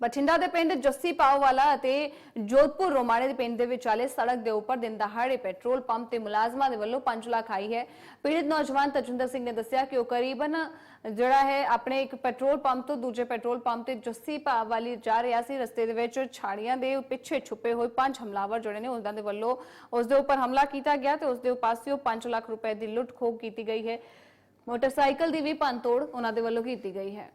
ਬਠਿੰਡਾ ਦੇ ਪਿੰਡ ਜੱਸੀ ਪਾਵਵਾਲਾ ਅਤੇ ਜੋਧਪੁਰ ਰੋਮਾਣੇ ਦੇ ਪਿੰਡ ਦੇ ਵਿਚਾਲੇ ਸੜਕ ਦੇ ਉੱਪਰ ਦਿਨ ਦਹਾੜੇ ਪੈਟਰੋਲ ਪੰਪ ਤੇ ਮੁਲਾਜ਼ਮਾਂ ਦੇ ਵੱਲੋਂ 5 ਲੱਖ ਆਈ ਹੈ। ਪੀੜਤ ਨੌਜਵਾਨ ਤਜਿੰਦਰ ਸਿੰਘ ਨੇ ਦੱਸਿਆ ਕਿ ਉਹ ਕਰੀਬਨ ਜਿਹੜਾ ਹੈ ਆਪਣੇ ਇੱਕ ਪੈਟਰੋਲ ਪੰਪ ਤੋਂ ਦੂਜੇ ਪੈਟਰੋਲ ਪੰਪ ਤੇ ਜੱਸੀ ਪਾਵਵਾਲੀ ਜਾ ਰਿਹਾ ਸੀ। ਰਸਤੇ ਦੇ ਵਿੱਚ ਛਾੜੀਆਂ ਦੇ ਪਿੱਛੇ ਛੁਪੇ ਹੋਏ ਪੰਜ ਹਮਲਾਵਰ ਜਿਹੜੇ ਨੇ ਉਹਨਾਂ ਦੇ ਵੱਲੋਂ ਉਸ ਦੇ ਉੱਪਰ ਹਮਲਾ ਕੀਤਾ ਗਿਆ ਤੇ ਉਸ ਦੇ ਪਾਸਿਓਂ 5 ਲੱਖ ਰੁਪਏ ਦੀ ਲੁੱਟ ਖੋਹ ਕੀਤੀ ਗਈ ਹੈ। ਮੋਟਰਸਾਈਕਲ ਦੀ ਵੀ ਭੰਨਤੋੜ ਉਹਨਾਂ ਦੇ ਵੱਲੋਂ ਕੀਤੀ ਗਈ ਹੈ।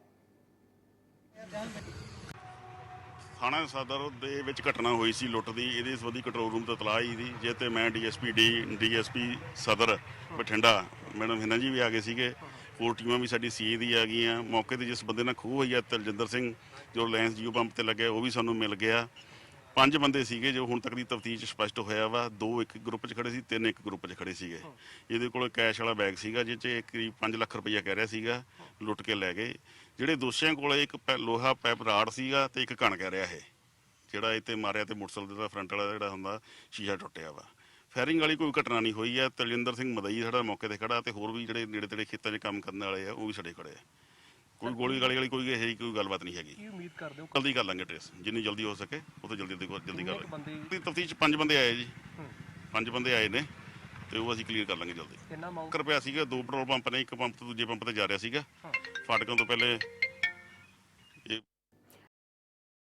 ਥਾਣਾ ਸਦਰ ਦੇ ਵਿੱਚ ਘਟਨਾ ਹੋਈ ਸੀ, ਲੁੱਟ ਦੀ। ਇਹਦੇ ਸੰਬੰਧੀ ਕੰਟਰੋਲ ਰੂਮ ਤੋਂ ਤਲਾਹ ਹੀ ਸੀ ਜੇ ਤੇ ਮੈਂ ਡੀਐਸਪੀ ਡੀ, ਡੀਐਸਪੀ ਸਦਰ ਬਠਿੰਡਾ, ਮੈਡਮ ਹਿਨਾ ਜੀ ਵੀ ਆ ਗਏ ਸੀਗੇ। ਹੋਰ ਟੀਮਾਂ ਵੀ ਸਾਡੀ ਸੀ ਦੀ ਆ ਗਈਆਂ। ਮੌਕੇ ਤੇ ਜਿਸ ਬੰਦੇ ਨਾਲ ਖੂਹ ਹੋਈ ਆ, ਤਲਜਿੰਦਰ ਸਿੰਘ, ਜੋ ਰਿਲਾਇੰਸ ਜੀਓ ਪੰਪ ਤੇ ਲੱਗਿਆ ਉਹ ਵੀ ਸਾਨੂੰ ਮਿਲ ਗਿਆ। ਪੰਜ ਬੰਦੇ ਸੀਗੇ ਜੋ ਹੁਣ ਤੱਕ ਦੀ ਤਫਤੀਸ਼ ਸਪਸ਼ਟ ਹੋਇਆ ਵਾ। ਦੋ ਇੱਕ ਗਰੁੱਪ 'ਚ ਖੜੇ ਸੀ, ਤਿੰਨ ਇੱਕ ਗਰੁੱਪ 'ਚ ਖੜੇ ਸੀਗੇ। ਇਹਦੇ ਕੋਲ ਕੈਸ਼ ਵਾਲਾ ਬੈਗ ਸੀਗਾ, ਜਿਹ 'ਚ ਕਰੀਬ 5 ਲੱਖ ਰੁਪਈਆ ਕਹਿ ਰਿਹਾ ਸੀਗਾ, ਲੁੱਟ ਕੇ ਲੈ ਗਏ। ਜਿਹੜੇ ਦੋਸ਼ੀਆਂ ਕੋਲ ਇੱਕ ਪੈ- ਲੋਹਾ ਪੈਪ ਰਾੜ ਸੀਗਾ ਤੇ ਇੱਕ ਕਣ ਰਿਹਾ ਇਹ ਜਿਹੜਾ ਇੱਥੇ ਮਾਰਿਆ ਤੇ ਮੋਟਰਸਾਈਕਲ ਦਾ ਫਰੰਟ ਵਾਲਾ ਜਿਹੜਾ ਹੁੰਦਾ ਸ਼ੀਸ਼ਾ ਟੁੱਟਿਆ ਵਾ। ਫਾਇਰਿੰਗ ਵਾਲੀ ਕੋਈ ਘਟਨਾ ਨਹੀਂ ਹੋਈ ਹੈ ਤਲਜਿੰਦਰ ਸਿੰਘ ਮਦਈ ਸਾਡਾ ਮੌਕੇ ਤੇ ਖੜਾ ਤੇ ਹੋਰ ਵੀ ਜਿਹੜੇ ਨੇੜੇ ਤੇੜੇ ਖੇਤਾਂ 'ਚ ਕੰਮ ਕਰਨ ਵਾਲੇ ਆ ਉਹ ਵੀ ਸਾਡੇ ਖੜੇ ਆ। ਕੋਈ ਗੋਲੀ ਗਾਲੀ ਵਾਲੀ ਕੋਈ ਇਹੋ ਜਿਹੀ ਕੋਈ ਗੱਲਬਾਤ ਨਹੀਂ ਹੈਗੀ। ਕੀ ਉਮੀਦ ਕਰਦੇ ਹੋ? ਜਲਦੀ ਕਰ ਲਾਂਗੇ ਟ੍ਰੇਸ ਜਿੰਨੀ ਜਲਦੀ ਹੋ ਸਕੇ ਉਹ ਤੋਂ ਜਲਦੀ ਜਲਦੀ ਜਲਦੀ ਕਰ ਕਿੰਨੇ ਕੁ ਬੰਦੇ? ਲਾਂਗੇ ਤਫਤੀਸ਼ ਪੰਜ ਬੰਦੇ ਆਏ ਜੀ। ਹੂੰ। ਪੰਜ ਬੰਦੇ ਆਏ ਨੇ। ਤੇ ਉਹ ਅਸੀਂ ਕਲੀਅਰ ਕਰ ਲਾਂਗੇ ਜਲਦੀ। ਕਿੰਨਾ ਅਮਾਉਂਟ ਕਰ ਪਿਆ ਸੀਗਾ ਦੋ ਪੈਟਰੋਲ ਪੰਪ ਨੇ ਇੱਕ ਪੰਪ ਤੋਂ ਦੂਜੇ ਪੰਪ ਤੇ ਜਾ ਰਿਹਾ ਸੀਗਾ। ਫਾਟਕਾਂ ਤੋਂ ਪਹਿਲੇ